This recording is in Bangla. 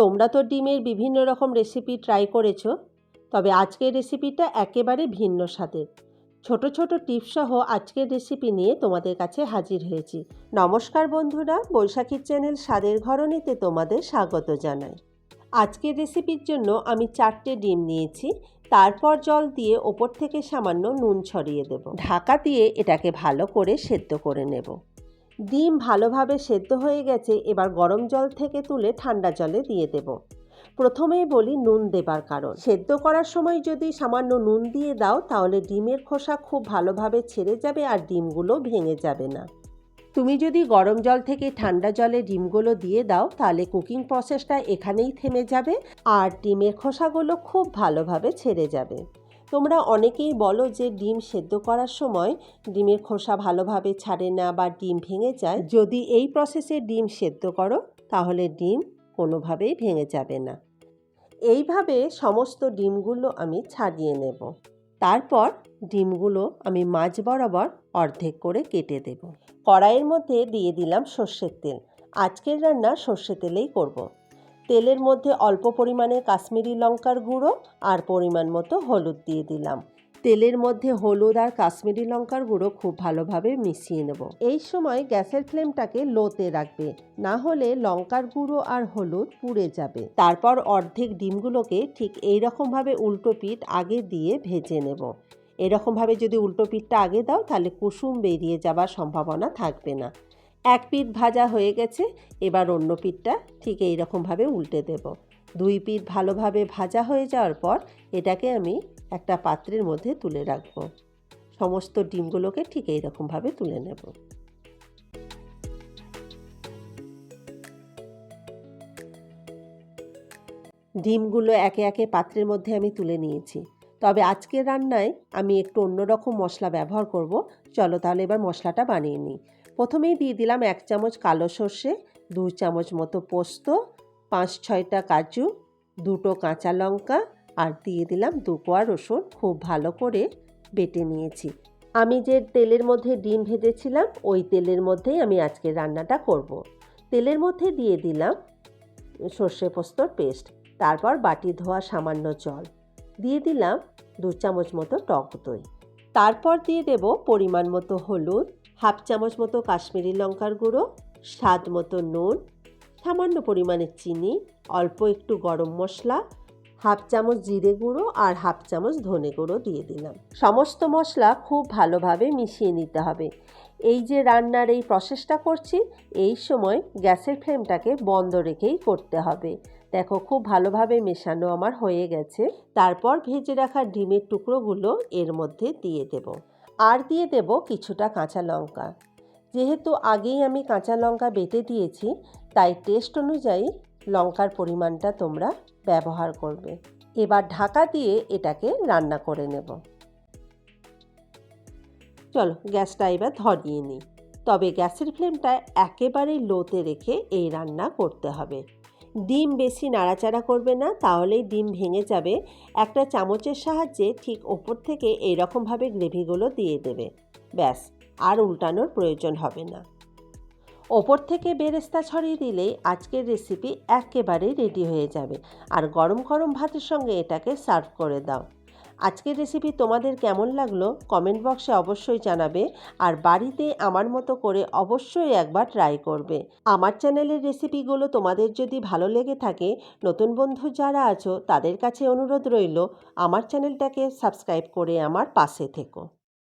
তোমরা তো ডিমের বিভিন্ন রকম রেসিপি ট্রাই করেছ, তবে আজকের রেসিপিটা একেবারে ভিন্ন স্বাদের। ছোট ছোট টিপস সহ আজকের রেসিপি নিয়ে তোমাদের কাছে হাজির হয়েছি। নমস্কার বন্ধুরা বৈশাখীর চ্যানেল স্বাদের ঘরণীতে তোমাদের স্বাগত জানাই। আজকের রেসিপির জন্য আমি চারটে ডিম নিয়েছি, তারপর জল দিয়ে ওপর থেকে সামান্য নুন ছড়িয়ে দেব। ঢাকা দিয়ে এটাকে ভালো করে সেদ্ধ করে নেব। ডিম ভালোভাবে সেদ্ধ হয়ে গেছে, এবার গরম জল থেকে তুলে ঠান্ডা জলে দিয়ে দেব। প্রথমেই বলি নুন দেবার কারণ। সেদ্ধ করার সময় যদি সামান্য নুন দিয়ে দাও, তাহলে ডিমের খোসা খুব ভালোভাবে ছেড়ে যাবে আর ডিমগুলো ভেঙে যাবে না। তুমি যদি গরম জল থেকে ঠান্ডা জলে ডিমগুলো দিয়ে দাও, তাহলে কুকিং প্রসেসটা এখানেই থেমে যাবে আর ডিমের খোসাগুলো খুব ভালোভাবে ছেড়ে যাবে। তোমরা অনেকেই বলো যে ডিম সেদ্ধ করার সময় ডিমের খোসা ভালোভাবে ছাড়ে না বা ডিম ভেঙে যায়। যদি এই প্রসেসে ডিম সেদ্ধ করো, তাহলে ডিম কোনোভাবেই ভেঙে যাবে না। এইভাবে সমস্ত ডিমগুলো আমি ছাড়িয়ে নেব। তারপর ডিমগুলো আমি মাঝ বরাবর অর্ধেক করে কেটে দেব। কড়াইয়ের মধ্যে দিয়ে দিলাম সর্ষের তেল। আজকের রান্না সর্ষে তেলেই করব। তেলের মধ্যে অল্প পরিমাণে কাশ্মীরি লঙ্কার গুঁড়ো আর পরিমাণ মতো হলুদ দিয়ে দিলাম। তেলের মধ্যে হলুদ আর কাশ্মীরি লঙ্কার গুঁড়ো খুব ভালোভাবে মিশিয়ে নেব। এই সময় গ্যাসের ফ্লেমটাকে লোতে রাখবে, না হলে লঙ্কার গুঁড়ো আর হলুদ পুড়ে যাবে। তারপর অর্ধেক ডিমগুলোকে ঠিক এই রকমভাবে উল্টো পিঠ আগে দিয়ে ভেজে নেব। এরকমভাবে যদি উল্টো পিঠটা আগে দাও, তাহলে কুসুম বেরিয়ে যাবার সম্ভাবনা থাকবে না। এক পিঠ ভাজা হয়ে গেছে, এবার অন্য পিঠটা ঠিক এই রকমভাবে উল্টে দেব। দুই পিঠ ভালোভাবে ভাজা হয়ে যাওয়ার পর এটাকে আমি একটা পাত্রের মধ্যে তুলে রাখব। সমস্ত ডিমগুলোকে ঠিক এই রকমভাবে তুলে নেব। ডিমগুলো একে একে পাত্রের মধ্যে আমি তুলে নিয়েছি। তবে আজকের রান্নায় আমি একটু অন্যরকম মশলা ব্যবহার করব। চলো তাহলে এবার মশলাটা বানিয়ে নিই। প্রথমেই দিয়ে দিলাম এক চামচ কালো সর্ষে, দু চামচ মতো পোস্ত, পাঁচ ছয়টা কাজু, দুটো কাঁচা লঙ্কা আর দিয়ে দিলাম দু কোয়া রসুন। খুব ভালো করে বেটে নিয়েছি। আমি যে তেলের মধ্যে ডিম ভেজেছিলাম, ওই তেলের মধ্যেই আমি আজকে রান্নাটা করব। তেলের মধ্যে দিয়ে দিলাম সর্ষে পোস্তর পেস্ট, তারপর বাটি ধোয়া সামান্য জল। দিয়ে দিলাম দু চামচ মতো টক দই। তারপর দিয়ে দেব পরিমাণ মতো হলুদ হাফ চামচ মতো কাশ্মীরি লঙ্কার গুঁড়ো, স্বাদ মতো নুন, সামান্য পরিমাণে চিনি, অল্প একটু গরম মশলা, হাফ চামচ জিরে গুঁড়ো আর হাফ চামচ ধনে গুঁড়ো দিয়ে দিলাম। সমস্ত মশলা খুব ভালোভাবে মিশিয়ে নিতে হবে। এই যে রান্নার এই প্রসেসটা করছি, এই সময় গ্যাসের ফ্লেমটাকে বন্ধ রেখেই করতে হবে। দেখো, খুব ভালোভাবে মেশানো আমার হয়ে গেছে। তারপর ভেজে রাখা ডিমের টুকরোগুলো এর মধ্যে দিয়ে দেব। আর দিয়ে দেব কিছুটা কাঁচা লঙ্কা। যেহেতু আগেই আমি কাঁচা লঙ্কা বেটে দিয়েছি, তাই টেস্ট অনুযায়ী লঙ্কার পরিমাণটা তোমরা ব্যবহার করবে। এবার ঢাকা দিয়ে এটাকে রান্না করে নেব। চলো, গ্যাসটা এবার ধরিয়ে নিই। তবে গ্যাসের ফ্লেমটা একেবারেই লোতে রেখে এই রান্না করতে হবে। ডিম বেশি নাড়াচাড়া করবে না, তাহলেই ডিম ভেঙে যাবে। একটা চামচের সাহায্যে ঠিক ওপর থেকে এইরকমভাবে গ্রেভিগুলো দিয়ে দেবে। ব্যাস, আর উল্টানোর প্রয়োজন হবে না। ওপর থেকে বেরেস্তা ছড়িয়ে দিলেই আজকের রেসিপি একেবারেই রেডি হয়ে যাবে। আর গরম গরম ভাতের সঙ্গে এটাকে সার্ভ করে দাও। আজকের রেসিপি তোমাদের কেমন লাগল কমেন্ট বক্সে অবশ্যই জানাবে আর বাড়িতে আমার মতো করে অবশ্যই একবার ট্রাই করবে। আমার চ্যানেলের রেসিপিগুলো তোমাদের যদি ভালো লেগে থাকে, নতুন বন্ধু যারা আছো তাদের কাছে অনুরোধ রইল, আমার চ্যানেলটাকে সাবস্ক্রাইব করে আমার পাশে থেকো।